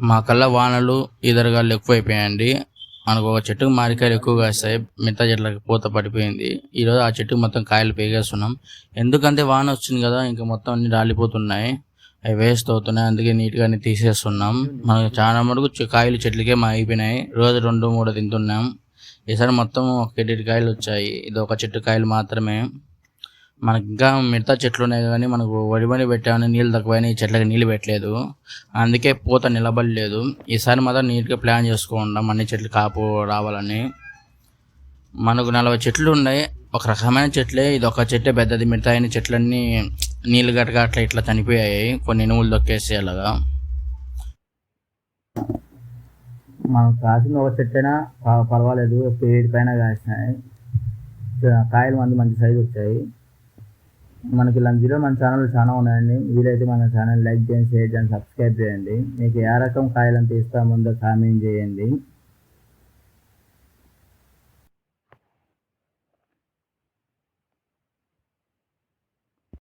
మా కళ్ళ వానలు ఈదరగాళ్ళు ఎక్కువైపోయాయండి. మనకు ఒక చెట్టుకు మామిడికాయలు ఎక్కువగా వస్తాయి. మిగతా చెట్లకి పూత పడిపోయింది. ఈరోజు ఆ చెట్టుకు మొత్తం కాయలు పేగేస్తున్నాం. ఎందుకంటే వాన వచ్చింది కదా ఇంకా మొత్తం అన్ని రాలిపోతున్నాయి. అవి వేస్ట్ అవుతున్నాయి. అందుకే నీట్గా అన్ని తీసేస్తున్నాం. మనకు చాలా మటుకు కాయలు చెట్లకే మా అయిపోయినాయి రోజు రెండు మూడు తింటున్నాం. ఈసారి మొత్తం ఒక ఎడిటి కాయలు వచ్చాయి. ఇది ఒక చెట్టు కాయలు మాత్రమే. మనకి ఇంకా మిగతా చెట్లు ఉన్నాయి కానీ మనకు వడిబడి పెట్టామని నీళ్ళు తక్కువైనా ఈ చెట్లకి నీళ్ళు పెట్టలేదు. అందుకే పూత నిలబడలేదు. ఈసారి మాత్రం నీట్గా ప్లాన్ చేసుకోకుండా అన్ని చెట్లు కాపు రావాలని. మనకు నలభై చెట్లు ఉన్నాయి. ఒక రకమైన చెట్లే ఇది ఒక చెట్టే పెద్దది మిగతా అయిన చెట్లన్నీ నీళ్ళు గట్టక అట్లా ఇట్లా చనిపోయాయి కొన్ని నువ్వులు దొక్కేసి అలాగా. మనం కాసిన ఒక చెట్టైనా పర్వాలేదు పేరు పైన కాసినాయి కాయలు మంది మంచి సైజు వచ్చాయి. మనకి ఇలాంటి వీడియో మన ఛానల్ చాలా ఉన్నాయండి. వీలైతే మన ఛానల్ లైక్ చేయండి షేర్ చేయండి సబ్స్క్రైబ్ చేయండి. మీకు ఏ రకం కాయలంటే అంటే ఉందో కామెంట్ చేయండి.